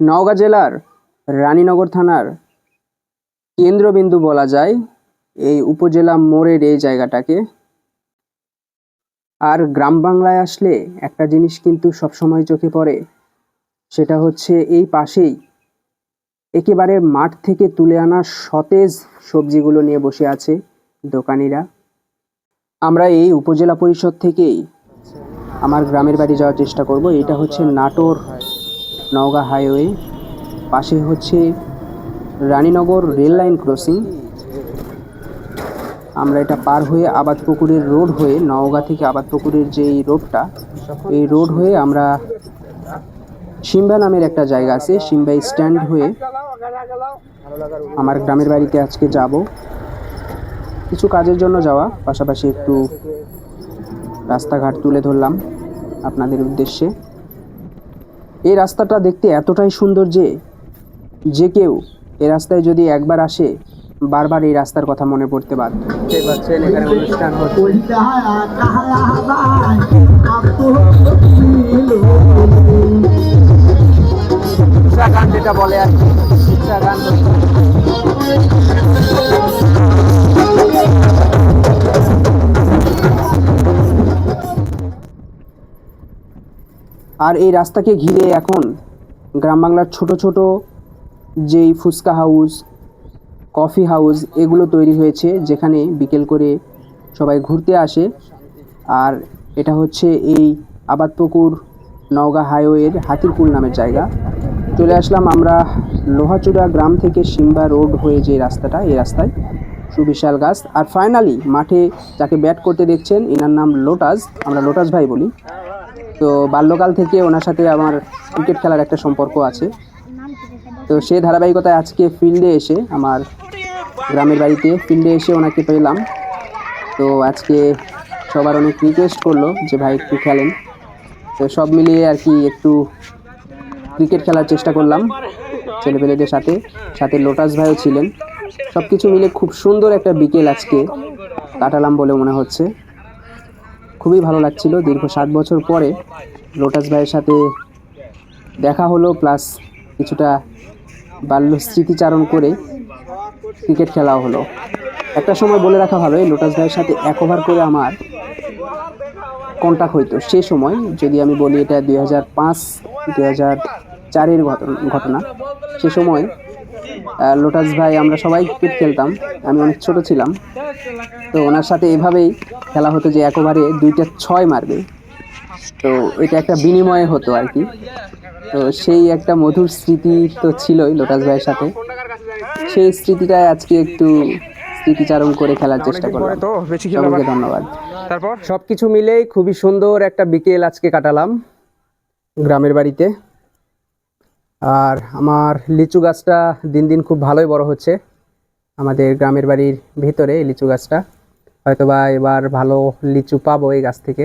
নওগাঁ জেলার রানীনগর থানার কেন্দ্রবিন্দু বলা যায়, এই উপজেলা মোড়ের এই জায়গাটাকে। আর গ্রাম বাংলায় আসলে একটা জিনিস কিন্তু সবসময় চোখে পড়ে, সেটা হচ্ছে এই পাশেই একেবারে মাঠ থেকে তুলে আনা সতেজ সবজিগুলো নিয়ে বসে আছে দোকানিরা। আমরা এই উপজেলা পরিষদ থেকেই আমার গ্রামের বাড়ি যাওয়ার চেষ্টা করব, এটা হচ্ছে নাটোর নওগাঁ হাইওয়ে। পাশে হচ্ছে রানীনগর রেল লাইন ক্রসিং। আমরা এটা পার হয়ে আবাদপুকুরের রোড হয়ে নওগাঁ থেকে আবাদপুকুরের যে এই রোডটা, এই রোড হয়ে আমরা সিম্বা নামের একটা জায়গা আছে সিম্বা স্ট্যান্ড হয়ে আমার গ্রামের বাড়িতে আজকে যাব। কিছু কাজের জন্য যাওয়া, পাশাপাশি একটু রাস্তাঘাট তুলে ধরলাম আপনাদের উদ্দেশ্যে। এই রাস্তাটা দেখতে এতটাই সুন্দর যে যে কেউ এ রাস্তায় যদি একবার আসে বারবার এই রাস্তার কথা মনে পড়তে বাধ্য। এখানে অনুষ্ঠান হচ্ছে। আর এই রাস্তাকে ঘিরে এখন গ্রাম বাংলার ছোট ছোট যেই ফুচকা হাউস, কফি হাউস এগুলো তৈরি হয়েছে, যেখানে বিকেল করে সবাই ঘুরতে আসে। আর এটা হচ্ছে এই আবাদপুকুর নওগাঁ হাইওয়ের হাতিরপুল নামের জায়গা। চলে আসলাম আমরা লোহাচূড়া গ্রাম থেকে সিম্বা রোড হয়ে যে রাস্তাটা, এই রাস্তায় সুবিশাল গাছ। আর ফাইনালি মাঠে যাকে ব্যাট করতে দেখছেন, এনার নাম লোটাস। আমরা লোটাস ভাই বলি। তো বাল্যকাল থেকে ওনার সাথে আমার ক্রিকেট খেলার একটা সম্পর্ক আছে। তো সে ধারাবাহিকতায় আজকে ফিল্ডে এসে আমার গ্রামের বাড়িতে ফিল্ডে এসে ওনাকে পেলাম। তো আজকে সবার অনেক রিকোয়েস্ট করল যে, ভাই, একটু খেলেন। তো সব মিলিয়ে আর কি একটু ক্রিকেট খেলার চেষ্টা করলাম ছেলেপেলেদের সাথে। সাথে লোটাস ভাইও ছিলেন। সব কিছু মিলে খুব সুন্দর একটা বিকেল আজকে কাটালাম বলে মনে হচ্ছে। খুবই ভালো লাগছিল। দীর্ঘ সাত বছর পরে লোটাস ভাইয়ের সাথে দেখা হলো, প্লাস কিছুটা বাল্য স্মৃতিচারণ করে ক্রিকেট খেলাও হলো। একটা সময় বলে রাখা ভালো লোটাস ভাইয়ের সাথে এক ওভার করে আমার কন্টাক্ট হইতো। সে সময় যদি আমি বলি এটা দুই হাজার পাঁচ, দুই হাজার চারের ঘটনা। সে সময় লোটাস ভাই আমরা সবাই ক্রিকেট খেলতাম। আমি অনেক ছোট ছিলাম। তো ওনার সাথে এভাবেই খেলা হতো যে এক ওভারে দুইটা ছয় মারবে। তো এটা একটা বিনিময়ে হতো আর কি। তো সেই একটা মধুর স্মৃতি তো ছিলই লোটাস ভাইয়ের সাথে। সেই স্মৃতিটা আজকে একটু স্মৃতিচারণ করে খেলার চেষ্টা করলাম। তো বেশি সবাইকে ধন্যবাদ। তারপর? সব কিছু মিলেই খুবই সুন্দর একটা বিকেল আজকে কাটালাম গ্রামের বাড়িতে। আর আমার লিচু গাছটা দিন দিন খুব ভালোই বড় হচ্ছে। আমাদের গ্রামের বাড়ির ভিতরে লিচু গাছটা। হয়তোবা এবার ভালো লিচু পাবো এই গাছ থেকে।